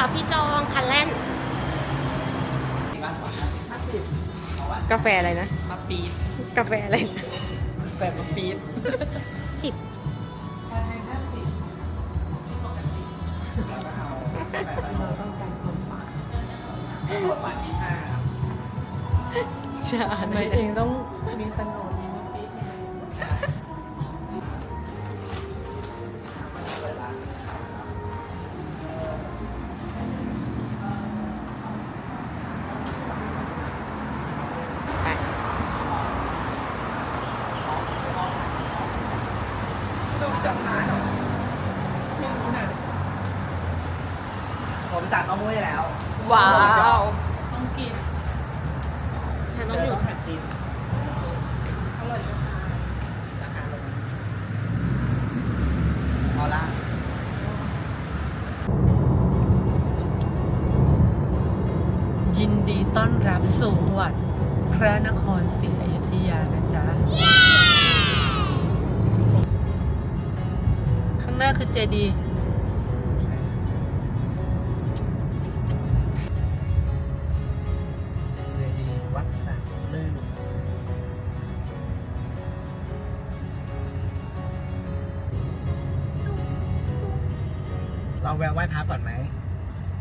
สวัสดีค่ะพี่จองคันแล่นกาแฟอะไรนะมาปีดกาแฟอะไรนะแฟนมาปีดสิบแล้วก็เอาแปดร้อยเราต้องการคนฝากคนฝากยี่ห้าใช่ทำไมเองต้องมีตโนดมีน้ วว้าวต้องกินฉันเอต้องออยู่ต้องผัดกินอร่อยนะคะราคาลงเอาละยินดีต้อนรับสู่วัดพระนครศรีอยุธยานะจ๊ะ ข้างหน้าคือเจดีย์ เราแวะไหว้พระก่อนไหม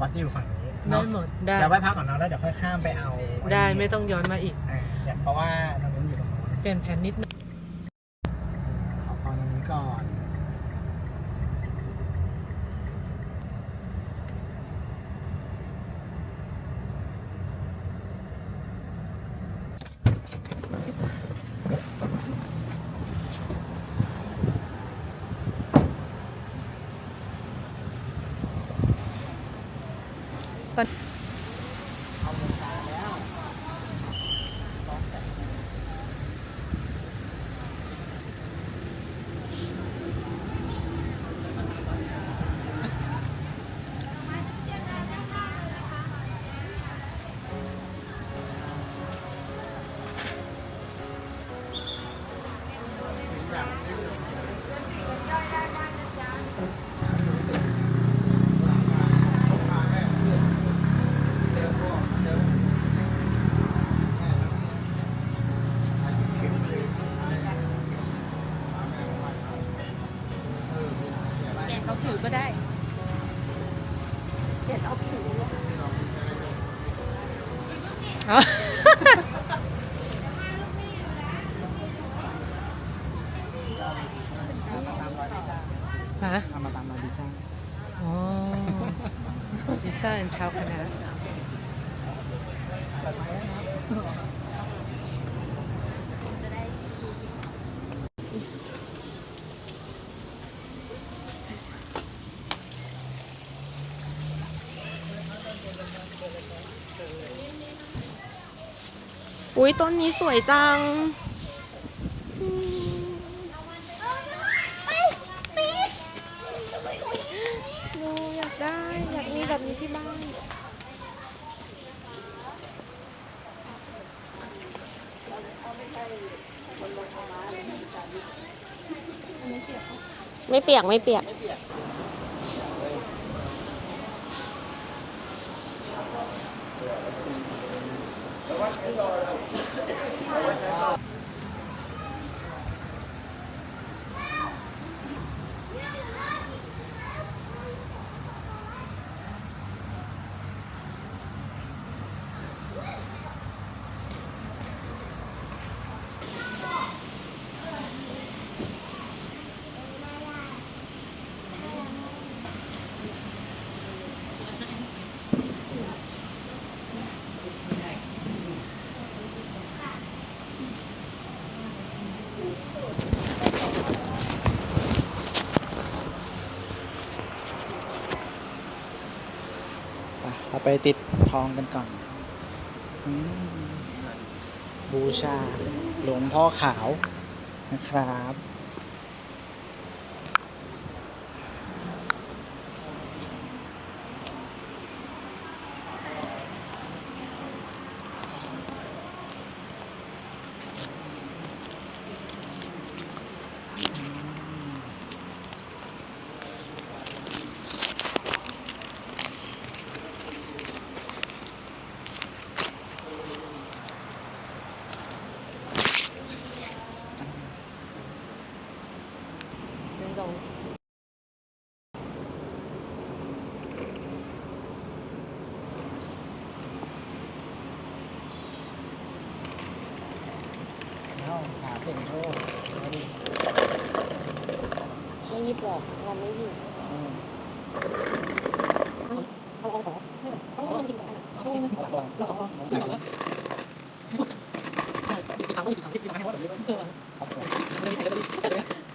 วัดที่อยู่ฝั่งนี้ได้เนาะหมดได้ เดี๋ยวไหว้พระก่อนเนาะแล้วเดี๋ยวค่อยข้ามไปเอาได้ไม่ต้องย้อนมาอีกอ่าเดี๋ยวเพราะว่าตรงนู้นอยู่ตรงนู้น เปลี่ยนแผนนิดนึง ฮะทำมาตามรอยพิซซ่าอ๋อพิซซ่าอันชาวคณะอุ้ยต้นนี้สวยจังอืมหนูอยากได้ อยากมีแบบนี้ที่บ้าน ไม่เปียกไม่เปียกไป ไปติดทองกันก่อนอบูชาหลวงพ่อขาวนะครับ เห็นเขาไม่ยิบหรอกเราไม่อยู่เอาเอาของเอาเอาจริงจังเอาเอาเอาสองเอาสอง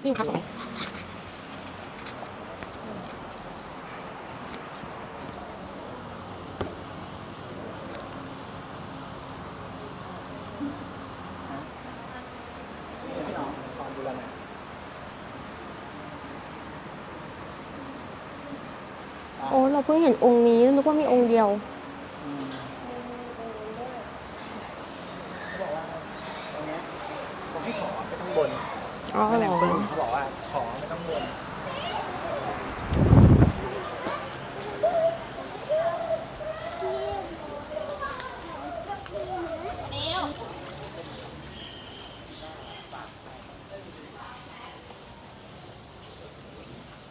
นี่ขาสอง โอ้เราเพิ่งเห็นองค์นี้นึกว่ามีองค์เดียวอืมเขาบอกว่าตรงเนี้ยเขาให้ขอไม่ต้องบนอ๋อนั่นแหเหรละอปึ้งเขาบอกว่าขอไม่ต้องบน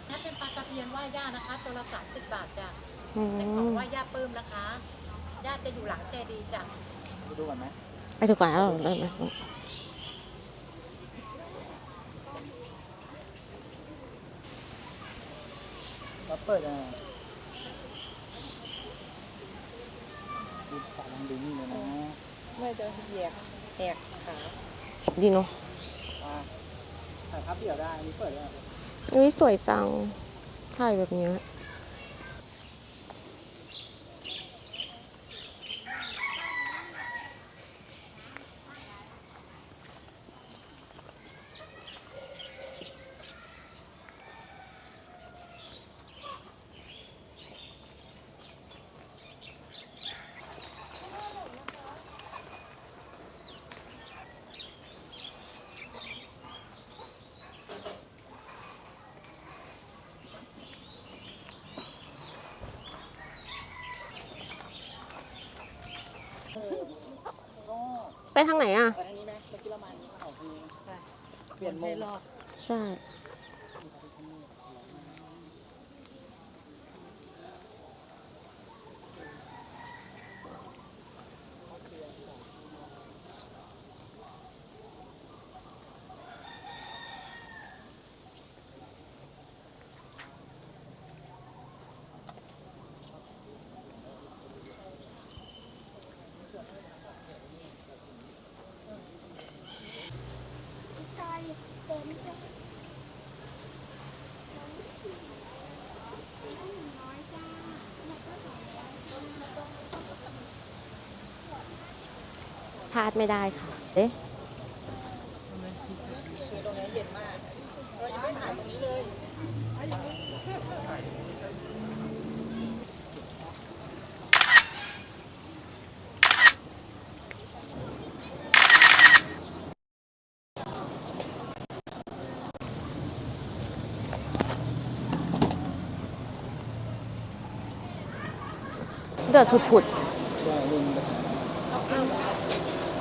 ถ้าเป็นปลาตะเพี ยนไหว้ย่านะคะตัวละสามสิบบาทจ้ะอืเป็นของมไหว้ย่าปื้มนะคะ ย่าจะอยู่หลังเจดีย์จ้ะไปดูก่อนไหมไปถูกกว่าแล้วเดินมาสิแล้วเปิดอะดูฝาลังดูนี่เลยนะไม่จะเหยียบแหกขาดีเนาะอ่าถ่ายภาพเดี่ยวได้อันนี้เปิดแล้วอุ้ยสวยจัง ข่แบบนี้ ทางไหนอะ ไปทางนี้ไหมเมื่อกี้เรามานี้เขาคือเปลี่ยนโมงรอดใช่ พลาดไม่ได้ค่ะ เอ๊ะตรงนี้เย็นมากเรายังไม่ถ่ายตรงนี้เลย เดือดผุดใช่ลุงๆ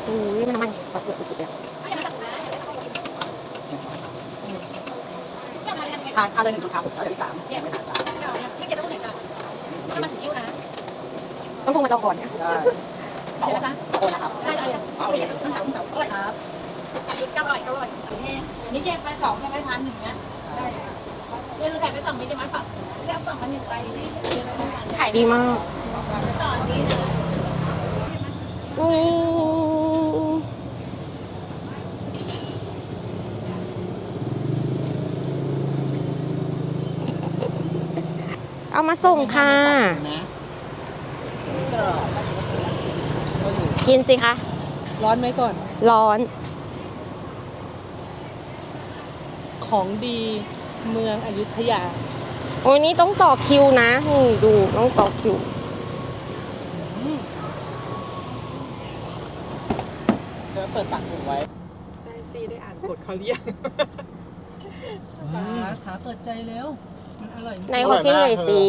อุ้ยมันมันแบบเดือดผุดๆเลยทานอะไรหนึ่งชุดครับแล้วเดี๋ยวที่สามไม่ทานจ้านี่แกต้องหนจ้ะถ้ามาถึงยิ้วนะ ต้องพูดมาจองก่อนเนี่ยได้เดี๋ยวนะคะโอนนะครับ ได้เลยเอาเลยต้งถามต้องถามอะไรครับชุดเก้าร้อยเก้าร้อยนี่แยกไปสองใช่ไหมพันหนึ่งนะใช่ เรียนรู้แต่ไปสองนี้ได้ไหมปะเรียกสองพันหนึ่งไปนี่เรียนรู้กันขายดีมากต่อนี้นะนี่เอามาส่งค่ะนะกินสิคะ ร้อนไหมก่อน ร้อน ของดี เมืองอยุธยา โอ้ยนี่ต้องต่อคิวนะนี่ดูต้องต่อคิว เดี๋ยวเปิดปากถุงไว้ ได้ซีได้อ่านกฎเขาเรียกขาขาเปิดใจเร็ว มันอร่อยจริงไหนขอชิมหน่อยสิ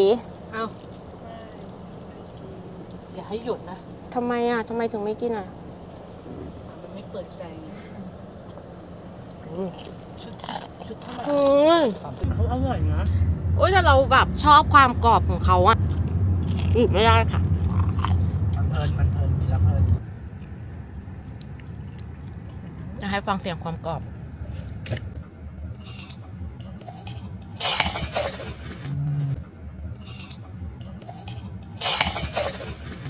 เอาอย่าให้หยุดนะ ทำไมอะทำไมถึงไม่กินอะ มันไม่เปิดใจไงชุดุดเท่าไหสามสิบเขาอร่อยนะโอ้ยแต่เราแบบชอบความกรอบของเขาอะอืมไม่ได้ค่ะ มันเพลินมันเพลินกินเพลินจะให้ฟังเสียงความกรอบ อ